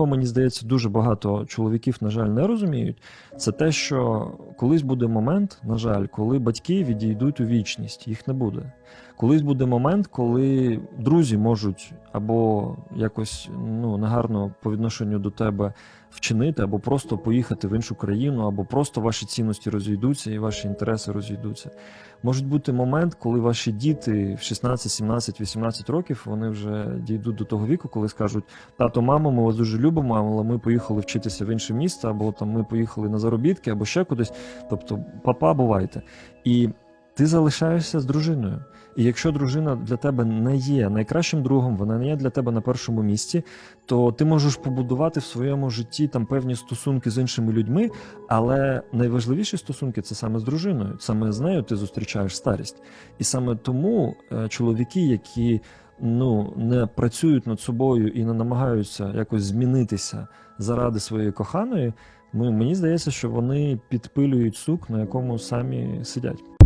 чого мені здається, дуже багато чоловіків, на жаль, не розуміють, це те, що колись буде момент, на жаль, коли батьки відійдуть у вічність, їх не буде. Колись буде момент, коли друзі можуть або якось ну негарно по відношенню до тебе вчинити, або просто поїхати в іншу країну, або просто ваші цінності розійдуться і ваші інтереси розійдуться. Можуть бути момент, коли ваші діти в 16, 17, 18 років вони вже дійдуть до того віку, коли скажуть: тато, мамо, ми вас дуже любимо, але ми поїхали вчитися в інше місто, або там ми поїхали на заробітки, або ще кудись. Тобто, папа, бувайте. І ти залишаєшся з дружиною. І якщо дружина для тебе не є найкращим другом, вона не є для тебе на першому місці, то ти можеш побудувати в своєму житті там певні стосунки з іншими людьми, але найважливіші стосунки це саме з дружиною. Саме з нею ти зустрічаєш старість. І саме тому е, чоловіки, які ну не працюють над собою і не намагаються якось змінитися заради своєї коханої, ну мені здається, що вони підпилюють сук, на якому самі сидять.